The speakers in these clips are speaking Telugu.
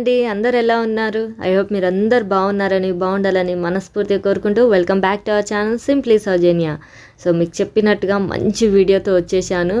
అండి అందరు ఎలా ఉన్నారు? ఐ హోప్ మీరు అందరు బాగున్నారని బాగుండాలని మనస్ఫూర్తిగా కోరుకుంటూ welcome back to our channel simply Soujanya so మీకు చెప్పినట్టుగా మంచి వీడియోతో వచ్చేసాను.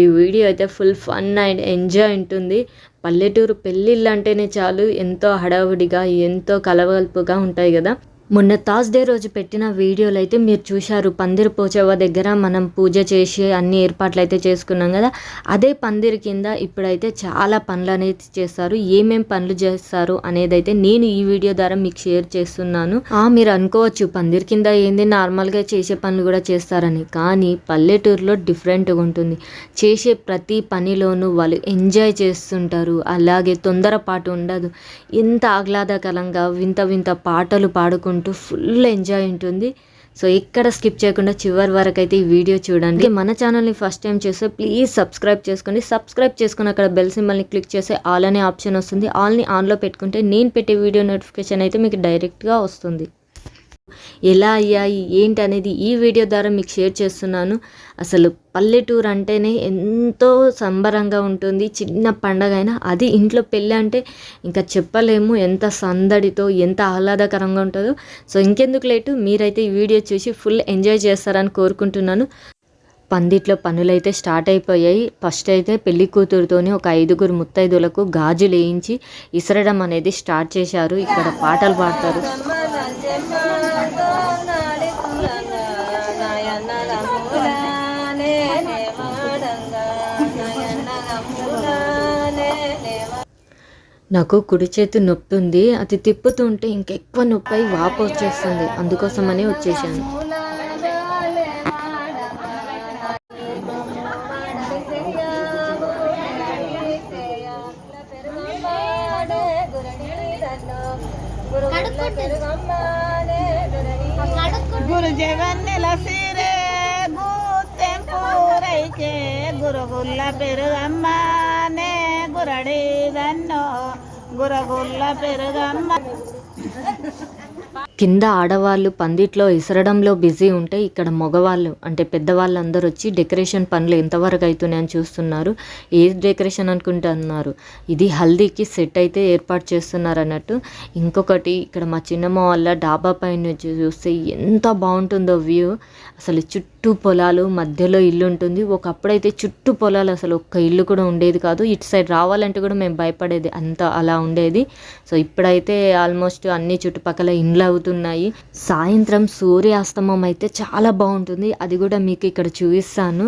ఈ వీడియో అయితే ఫుల్ ఫన్ అండ్ ఎంజాయ్ ఉంటుంది. పల్లెటూరు పెళ్ళిళ్ళు అంటేనే చాలు ఎంతో హడావుడిగా ఎంతో కలవల్పుగా ఉంటాయి కదా. మొన్న థర్స్డే రోజు పెట్టిన వీడియోలు అయితే మీరు చూశారు. పందిరి పోచవ దగ్గర మనం పూజ చేసి అన్ని ఏర్పాట్లు అయితే చేసుకున్నాం కదా. అదే పందిరి కింద ఇప్పుడైతే చాలా పనులు అనేది చేస్తారు. ఏమేం పనులు చేస్తారు అనేది అయితే నేను ఈ వీడియో ద్వారా మీకు షేర్ చేస్తున్నాను. ఆ మీరు అనుకోవచ్చు పందిరి కింద ఏంది నార్మల్గా చేసే పనులు కూడా చేస్తారని. కానీ పల్లెటూరులో డిఫరెంట్గా ఉంటుంది. చేసే ప్రతి పనిలోనూ వాళ్ళు ఎంజాయ్ చేస్తుంటారు. అలాగే తొందరపాటు ఉండదు. ఎంత ఆహ్లాదకరంగా వింత వింత పాటలు పాడుకుంటూ ఫుల్ ఎంజాయ్ ఉంటుంది. సో ఎక్కడ స్కిప్ చేయకుండా చివరి వరకు అయితే ఈ వీడియో చూడండి. మన ఛానల్ని ఫస్ట్ టైం చేస్తే ప్లీజ్ సబ్స్క్రైబ్ చేసుకోండి. సబ్స్క్రైబ్ చేసుకుని అక్కడ బెల్ సింబల్ని క్లిక్ చేస్తే ఆల్ అనే ఆప్షన్ వస్తుంది. ఆల్ని ఆన్లో పెట్టుకుంటే నేను పెట్టే వీడియో నోటిఫికేషన్ అయితే మీకు డైరెక్ట్గా వస్తుంది. ఎలా అయ్యాయి ఏంటి అనేది ఈ వీడియో ద్వారా మీకు షేర్ చేస్తున్నాను. అసలు పల్లెటూరు అంటేనే ఎంతో సంబరంగా ఉంటుంది. చిన్న పండగ అయినా అది ఇంట్లో పెళ్ళి అంటే ఇంకా చెప్పలేము ఎంత సందడితో ఎంత ఆహ్లాదకరంగా ఉంటుందో. సో ఇంకెందుకు లేటు మీరైతే ఈ వీడియో చూసి ఫుల్ ఎంజాయ్ చేస్తారని కోరుకుంటున్నాను. పందిట్లో పనులైతే స్టార్ట్ అయిపోయాయి. ఫస్ట్ అయితే పెళ్ళి కూతురుతోని ఒక ఐదుగురు ముత్తైదులకు గాజులు వేయించి ఇసరడం అనేది స్టార్ట్ చేశారు. ఇక్కడ పాటలు పాడతారు. నాకు కుడి చేతి నొప్పి ఉంది అది తిప్పుతుంటే ఇంకెక్కువ నొప్పి అయి వాపు వచ్చేస్తుంది. అందుకోసమనే వచ్చేసాను గురు జగన్నెల సిరే గూతెంపూరైకే గురుగుల్ల పెరుగమ్మనే గురడిదన్నో గురగుల్ల పెరుగమ్మ కింద ఆడవాళ్ళు పందిట్లో ఇసరడంలో బిజీ ఉంటే ఇక్కడ మగవాళ్ళు అంటే పెద్దవాళ్ళు అందరూ వచ్చి డెకరేషన్ పనులు ఎంతవరకు అవుతున్నాయని చూస్తున్నారు. ఏ డెకరేషన్ అనుకుంటున్నారు ఇది హల్దీకి సెట్ అయితే ఏర్పాటు చేస్తున్నారు అన్నట్టు. ఇంకొకటి ఇక్కడ మా చిన్నమ్మ వాళ్ళ డాబా పైన నుంచి చూస్తే ఎంత బాగుంటుందో వ్యూ. అసలు చుట్టూ పొలాలు మధ్యలో ఇల్లు ఉంటుంది. ఒకప్పుడైతే చుట్టూ పొలాలు అసలు ఒక్క ఇల్లు కూడా ఉండేది కాదు. ఇటు సైడ్ రావాలంటే కూడా మేము భయపడేది అంత అలా ఉండేది. సో ఇప్పుడైతే ఆల్మోస్ట్ అన్ని చుట్టుపక్కల ఇండ్లు అవుతున్నాయి సాయంత్రం సూర్యాస్తమం అయితే చాలా బాగుంటుంది. అది కూడా మీకు ఇక్కడ చూపిస్తాను.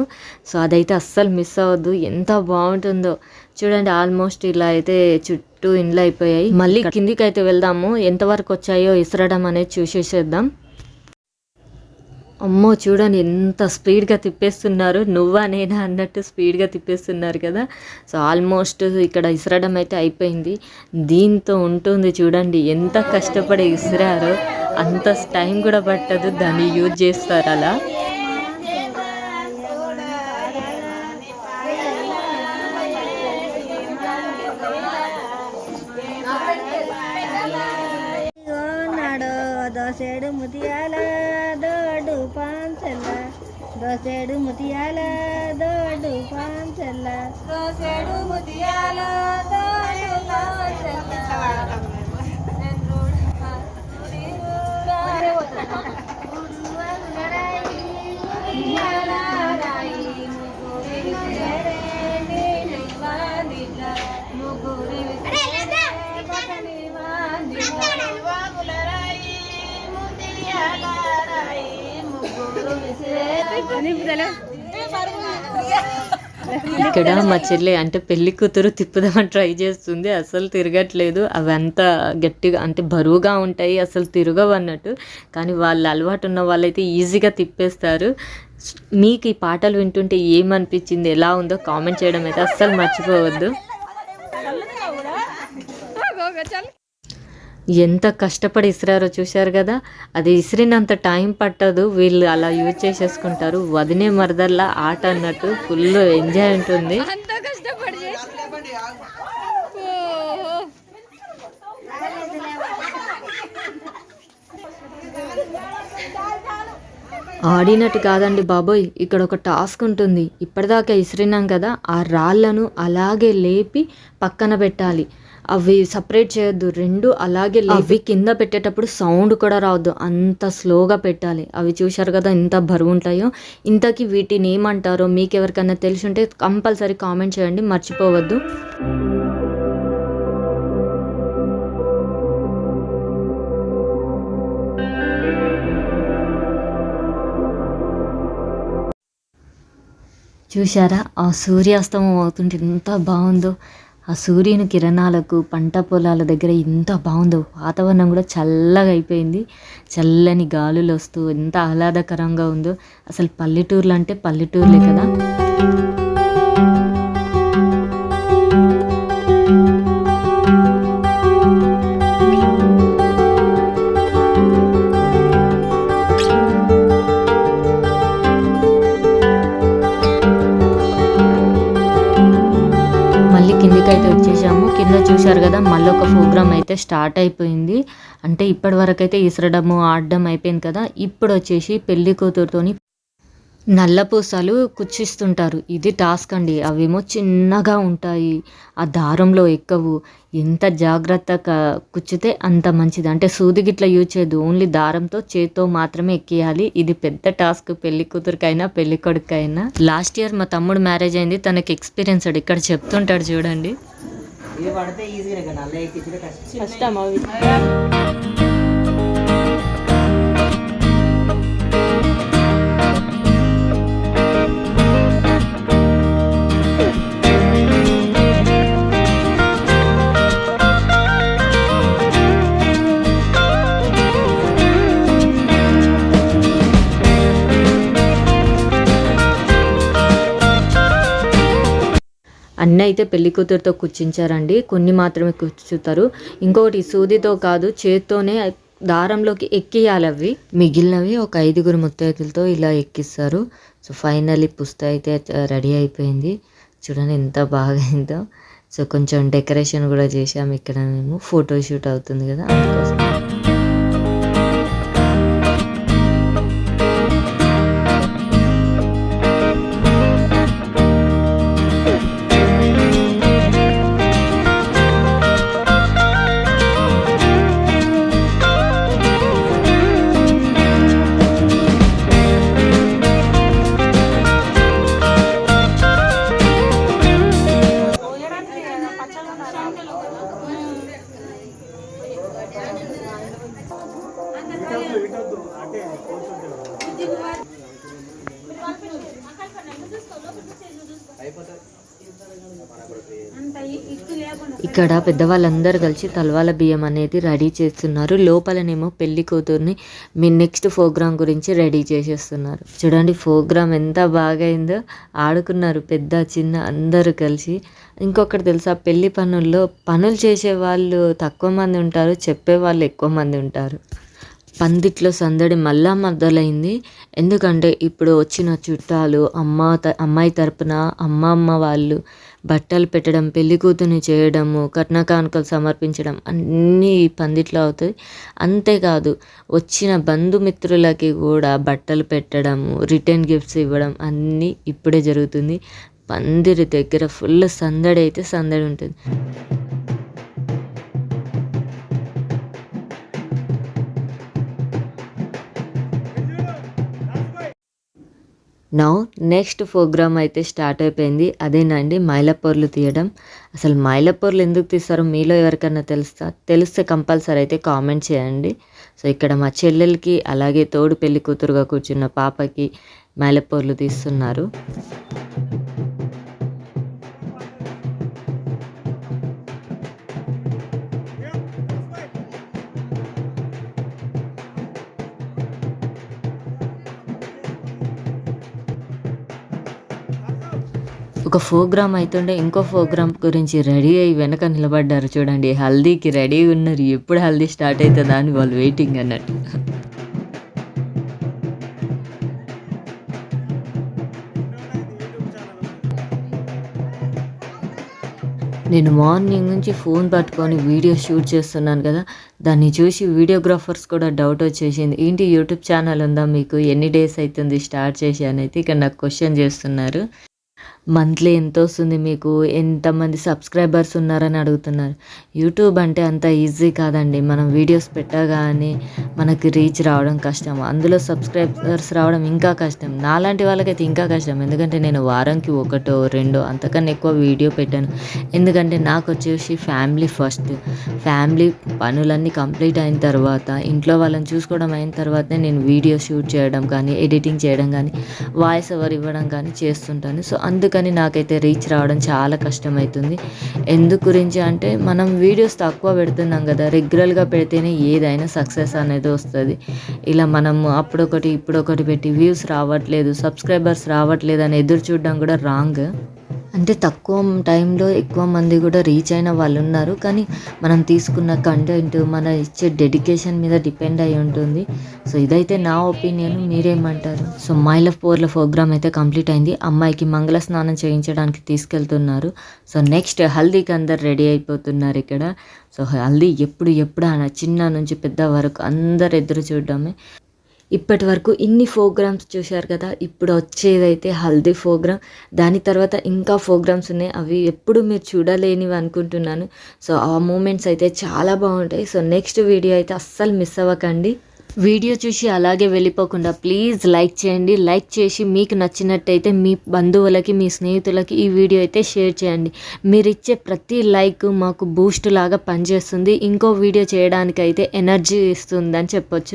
సో అదైతే అస్సలు మిస్ అవ్వద్దు. ఎంత బాగుంటుందో. చూడండి ఆల్మోస్ట్ ఇలా అయితే చుట్టూ ఇండ్లు అయిపోయాయి. మళ్ళీ కిందికి అయితే వెళ్దాము ఎంతవరకు వచ్చాయో ఇసరడం అనేది చూసేసేద్దాం. అమ్మో చూడండి ఎంత స్పీడ్గా తిప్పేస్తున్నారు. నువ్వా నేనా అన్నట్టు స్పీడ్గా తిప్పేస్తున్నారు కదా. సో ఆల్మోస్ట్ ఇక్కడ ఇసరడం అయితే అయిపోయింది. దీంతో ఉంటుంది చూడండి ఎంత కష్టపడి ఇసిరారో అంత టైం కూడా పట్టదు దాన్ని యూజ్ చేస్తారు అలా. దోసేడు దోసేడు ముతియాల దోడు పాంచల్ల. దోసేడు ముతియాల దోడు పాంచల్ల. ఇక్కడ మా చెల్లి అంటే పెళ్ళి కూతురు తిప్పుదామని ట్రై చేస్తుంది అసలు తిరగట్లేదు. అవి అంత గట్టిగా అంటే బరువుగా ఉంటాయి అసలు తిరగవు అన్నట్టు. కానీ వాళ్ళు అలవాటు ఉన్న వాళ్ళైతే ఈజీగా తిప్పేస్తారు. మీకు ఈ పాటలు వింటుంటే ఏమనిపించింది ఎలా ఉందో కామెంట్ చేయడం అయితే అస్సలు మర్చిపోవద్దు. ఎంత కష్టపడి ఇసిరారో చూశారు కదా? అది ఇసిరినంత టైం పట్టదు. వీళ్ళు అలా యూజ్ చేసేసుకుంటారు. వదినే మరదల్లా ఆట అన్నట్టు ఫుల్ ఎంజాయ్ ఉంటుంది. ఆడినట్టు కాదండి బాబోయ్. ఇక్కడ ఒక టాస్క్ ఉంటుంది. ఇప్పటిదాకా ఇసిరినాం కదా. ఆ రాళ్ళను అలాగే లేపి పక్కన పెట్టాలి. అవి సపరేట్ చేయొద్దు. రెండు అలాగే అవి కింద పెట్టేటప్పుడు సౌండ్ కూడా రావద్దు. అంత స్లోగా పెట్టాలి. అవి చూశారు కదా ఎంత బరువు ఉంటాయో. ఇంతకీ వీటిని ఏమంటారో మీకు ఎవరికైనా తెలిసి ఉంటే కంపల్సరీ కామెంట్ చేయండి. మర్చిపోవద్దు. చూశారా? ఆ సూర్యాస్తమం అవుతుంటే ఎంత బాగుందో. ఆ సూర్యుని కిరణాలకు పంట పొలాల దగ్గర ఎంత బాగుందో వాతావరణం కూడా చల్లగా అయిపోయింది. చల్లని గాలులు వస్తూ ఎంత ఆహ్లాదకరంగా ఉందో. అసలు పల్లెటూర్లు అంటే పల్లెటూర్లే కదా. మళ్ళీ ఒక ప్రోగ్రామ్ అయితే స్టార్ట్ అయిపోయింది. అంటే ఇప్పటి వరకు అయితే ఇసరడము ఆడడం అయిపోయింది కదా. ఇప్పుడు వచ్చేసి పెళ్ళి కూతురుతోని నల్లపూసలు కుచ్చిస్తుంటారు. ఇది టాస్క్ అండి. అవేమో చిన్నగా ఉంటాయి. ఆ దారంలో ఎక్కవు. ఎంత జాగ్రత్తగా కుచ్చితే అంత మంచిది. అంటే సూది గిట్ల యూజ్ చేయదు ఓన్లీ దారంతో చేత్తో మాత్రమే ఎక్కియాలి. ఇది పెద్ద టాస్క్. పెళ్ళి కూతురికైనా పెళ్ళి కొడుకైనా. లాస్ట్ ఇయర్ మా తమ్ముడు మ్యారేజ్ అయింది. తనకి ఎక్స్పీరియన్స్ ఇక్కడ చెప్తుంటాడు చూడండి. ఇది పడితే ఈజీగా కానీ అల్ల ఎక్కించడం కష్టం. కష్టం అవి. అన్నీ అయితే పెళ్ళి కూతురుతో కూర్చించారండి. కొన్ని మాత్రమే కూర్చుతారు. ఇంకొకటి సూదితో కాదు చేత్తోనే దారంలోకి ఎక్కియాలి అవి. మిగిలినవి ఒక ఐదుగురు ముత్తైదులతో ఇలా ఎక్కిస్తారు. సో ఫైనల్లీ పుస్త అయితే రెడీ అయిపోయింది. చూడండి ఎంత బాగా అయిందో. సో కొంచెం డెకరేషన్ కూడా చేసాము ఇక్కడ మేము. ఫోటో షూట్ అవుతుంది కదా అందుకోసం. ఇక్కడ పెద్దవాళ్ళందరూ కలిసి తలవాల బియ్యం అనేది రెడీ చేస్తున్నారు. లోపలనేమో పెళ్ళి కూతుర్ని మీ నెక్స్ట్ ప్రోగ్రామ్ గురించి రెడీ చేసేస్తున్నారు. చూడండి ప్రోగ్రామ్ ఎంత బాగైందో. ఆడుకున్నారు పెద్ద చిన్న అందరూ కలిసి. ఇంకొకటి తెలుసా పెళ్ళి పనుల్లో పనులు చేసే వాళ్ళు తక్కువ మంది ఉంటారు చెప్పే వాళ్ళు ఎక్కువ మంది ఉంటారు. పందిట్లో సందడి మళ్ళా మొదలైంది. ఎందుకంటే ఇప్పుడు వచ్చిన చుట్టాలు అమ్మ త- అమ్మాయి తరపున అమ్మమ్మ వాళ్ళు బట్టలు పెట్టడం పెళ్ళి కూతుర్ని చేయడము కట్న కానుకలు సమర్పించడం అన్నీ పందిట్లో అవుతాయి. అంతేకాదు వచ్చిన బంధుమిత్రులకి కూడా బట్టలు పెట్టడము రిటర్న్ గిఫ్ట్స్ ఇవ్వడం అన్నీ ఇప్పుడే జరుగుతుంది. పందిరి దగ్గర ఫుల్ సందడి అయితే సందడి ఉంటుంది. నౌ నెక్స్ట్ ప్రోగ్రామ్ అయితే స్టార్ట్ అయిపోయింది. అదేనండి మైలపొర్లు తీయడం. అసలు మైలపొర్లు ఎందుకు తీస్తారో? మీలో ఎవరికైనా తెలుస్తా? తెలిస్తే కంపల్సరీ అయితే కామెంట్ చేయండి. సో ఇక్కడ మా చెల్లెలకి అలాగే తోడు పెళ్ళి కూతురుగా కూర్చున్న పాపకి మైలపొర్లు తీస్తున్నారు. ఒక ప్రోగ్రామ్ అవుతుండే ఇంకో ప్రోగ్రామ్ గురించి రెడీ అయ్యి వెనక నిలబడ్డారు చూడండి. హల్దీకి రెడీ ఉన్నారు. ఎప్పుడు హల్దీ స్టార్ట్ అవుతుందా అని వాళ్ళు వెయిటింగ్ అన్నట్టు. నేను మార్నింగ్ నుంచి ఫోన్ పట్టుకొని వీడియో షూట్ చేస్తున్నాను కదా. దాన్ని చూసి వీడియోగ్రాఫర్స్ కూడా డౌట్ వచ్చేసింది. ఏంటి యూట్యూబ్ ఛానల్ ఉందా మీకు? ఎన్ని డేస్ అవుతుంది స్టార్ట్ చేసి అని అయితే ఇక్కడ నాకు క్వశ్చన్ చేస్తున్నారు. మంత్లీ ఎంత వస్తుంది మీకు? ఎంతమంది సబ్స్క్రైబర్స్ ఉన్నారని అడుగుతున్నారు. యూట్యూబ్ అంటే అంత ఈజీ కాదండి. మనం వీడియోస్ పెట్టగానే మనకి రీచ్ రావడం కష్టం. అందులో సబ్స్క్రైబర్స్ రావడం ఇంకా కష్టం. నాలాంటి వాళ్ళకైతే ఇంకా కష్టం. ఎందుకంటే నేను వారంకి ఒకటో రెండో అంతకన్నా ఎక్కువ వీడియో పెట్టాను. ఎందుకంటే నాకు వచ్చేసి ఫ్యామిలీ ఫస్ట్. ఫ్యామిలీ పనులన్నీ కంప్లీట్ అయిన తర్వాత ఇంట్లో వాళ్ళని చూసుకోవడం అయిన తర్వాతనే నేను వీడియో షూట్ చేయడం కానీ ఎడిటింగ్ చేయడం కానీ వాయిస్ ఓవర్ ఇవ్వడం కానీ చేస్తుంటాను. సో అందుకని నాకైతే రీచ్ రావడం చాలా కష్టమవుతుంది ఎందుకు గురించి అంటే మనం వీడియోస్ తక్కువ పెడుతున్నాం కదా రెగ్యులర్గా పెడితేనే ఏదైనా సక్సెస్ అనేది వస్తుంది. ఇలా మనం అప్పుడొకటి ఇప్పుడొకటి పెట్టి వ్యూస్ రావట్లేదు సబ్స్క్రైబర్స్ రావట్లేదు అని ఎదురు చూడడం కూడా రాంగ్. అంటే తక్కువ టైంలో ఎక్కువ మంది కూడా రీచ్ అయిన వాళ్ళు ఉన్నారు. కానీ మనం తీసుకున్న కంటెంట్ మన ఇచ్చే డెడికేషన్ మీద డిపెండ్ అయి ఉంటుంది. సో ఇదైతే నా ఒపీనియన్ మీరేమంటారు? సో మై లవ్ పోర్ల ప్రోగ్రామ్ అయితే కంప్లీట్ అయింది. అమ్మాయికి మంగళ స్నానం చేయించడానికి తీసుకెళ్తున్నారు. సో నెక్స్ట్ హల్దీకి అందరు రెడీ అయిపోతున్నారు ఇక్కడ. సో హల్దీ ఎప్పుడు ఎప్పుడు అన చిన్న నుంచి పెద్ద వరకు అందరు ఎదురు చూడడమే. ఇప్పటి వరకు ఇన్ని ప్రోగ్రామ్స్ చూశారు కదా ఇప్పుడు వచ్చేదైతే హల్దీ ప్రోగ్రామ్. దాని తర్వాత ఇంకా ప్రోగ్రామ్స్ ఉన్నాయి. అవి ఎప్పుడు మీరు చూడలేనివి అనుకుంటున్నాను. సో ఆ మూమెంట్స్ అయితే చాలా బాగుంటాయి. సో నెక్స్ట్ వీడియో అయితే అస్సలు మిస్ అవ్వకండి. వీడియో చూసి అలాగే వెళ్ళిపోకుండా ప్లీజ్ లైక్ చేయండి. లైక్ చేసి మీకు నచ్చినట్టయితే మీ బంధువులకి మీ స్నేహితులకి ఈ వీడియో అయితే షేర్ చేయండి. మీరు ఇచ్చే ప్రతి లైక్ మాకు బూస్ట్ లాగా పనిచేస్తుంది. ఇంకో వీడియో చేయడానికి అయితే ఎనర్జీ ఇస్తుందని చెప్పొచ్చు.